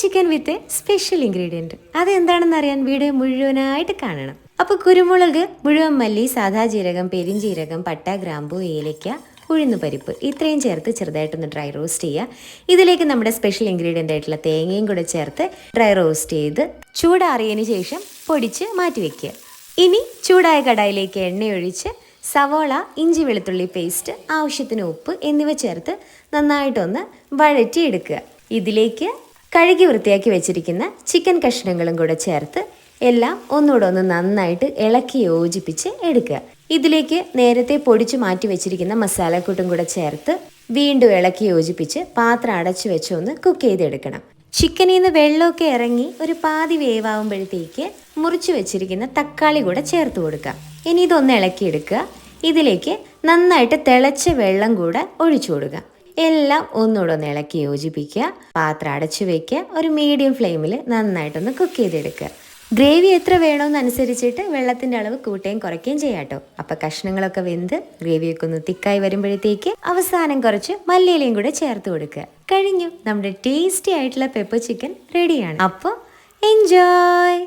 Chicken with special ingredient അതെന്താണെന്ന് അറിയാൻ video മുഴുവനായിട്ട് കാണണം. അപ്പോൾ കുരുമുളക് മുഴുവൻ മല്ലി സാധാ ജീരകം പെരിഞ്ജീരകം പട്ട ഗ്രാമ്പു ഏലയ്ക്ക ഉഴുന്നുപരിപ്പ് ഇത്രയും ചേർത്ത് ചെറുതായിട്ടൊന്ന് ഡ്രൈ റോസ്റ്റ് ചെയ്യുക ഇതിലേക്ക് നമ്മുടെ സ്പെഷ്യൽ ഇൻഗ്രീഡിയന്റ് ആയിട്ടുള്ള തേങ്ങയും കൂടെ ചേർത്ത് ഡ്രൈ റോസ്റ്റ് ചെയ്ത് ചൂടാറിയതിന് ശേഷം പൊടിച്ച് മാറ്റി വെക്കുക. ഇനി ചൂടായ കടായിലേക്ക് എണ്ണയൊഴിച്ച് സവോള ഇഞ്ചി വെളുത്തുള്ളി പേസ്റ്റ് ആവശ്യത്തിന് ഉപ്പ് എന്നിവ ചേർത്ത് നന്നായിട്ടൊന്ന് വഴറ്റിയെടുക്കുക. ഇതിലേക്ക് കഴുകി വൃത്തിയാക്കി വെച്ചിരിക്കുന്ന ചിക്കൻ കഷ്ണങ്ങളും കൂടെ ചേർത്ത് എല്ലാം ഒന്നുകൂടെ ഒന്ന് നന്നായിട്ട് ഇളക്കി യോജിപ്പിച്ച് എടുക്കുക. ഇതിലേക്ക് നേരത്തെ പൊടിച്ചു മാറ്റി വെച്ചിരിക്കുന്ന മസാലക്കൂട്ടും കൂടെ ചേർത്ത് വീണ്ടും ഇളക്കി യോജിപ്പിച്ച് പാത്രം അടച്ചു വെച്ച് ഒന്ന് കുക്ക് ചെയ്തെടുക്കണം. ചിക്കനിൽ നിന്ന് വെള്ളമൊക്കെ ഇറങ്ങി ഒരു പാതി വേവാകുമ്പോഴത്തേക്ക് മുറിച്ചു വെച്ചിരിക്കുന്ന തക്കാളി കൂടെ ചേർത്ത് കൊടുക്കുക. ഇനി ഇതൊന്ന് ഇളക്കിയെടുക്കുക. ഇതിലേക്ക് നന്നായിട്ട് തിളച്ച വെള്ളം കൂടെ ഒഴിച്ചു കൊടുക്കുക. എല്ലാം ഒന്നുകൂടെ ഒന്ന് ഇളക്കി യോജിപ്പിക്കുക. പാത്രം അടച്ചു വെക്കുക. ഒരു മീഡിയം ഫ്ലെയിമിൽ നന്നായിട്ടൊന്ന് കുക്ക് ചെയ്തെടുക്കുക. ഗ്രേവി എത്ര വേണമെന്നനുസരിച്ചിട്ട് വെള്ളത്തിന്റെ അളവ് കൂട്ടുകയും കുറയ്ക്കുകയും ചെയ്യാം കേട്ടോ. അപ്പം കഷ്ണങ്ങളൊക്കെ വെന്ത് ഗ്രേവിയൊക്കെ ഒന്ന് തിക്കായി വരുമ്പോഴത്തേക്ക് അവസാനം കുറച്ച് മല്ലിയിലയും കൂടെ ചേർത്ത് കൊടുക്കുക. കഴിഞ്ഞു. നമ്മുടെ ടേസ്റ്റി ആയിട്ടുള്ള പെപ്പർ ചിക്കൻ റെഡിയാണ് അപ്പോൾ എൻജോയ്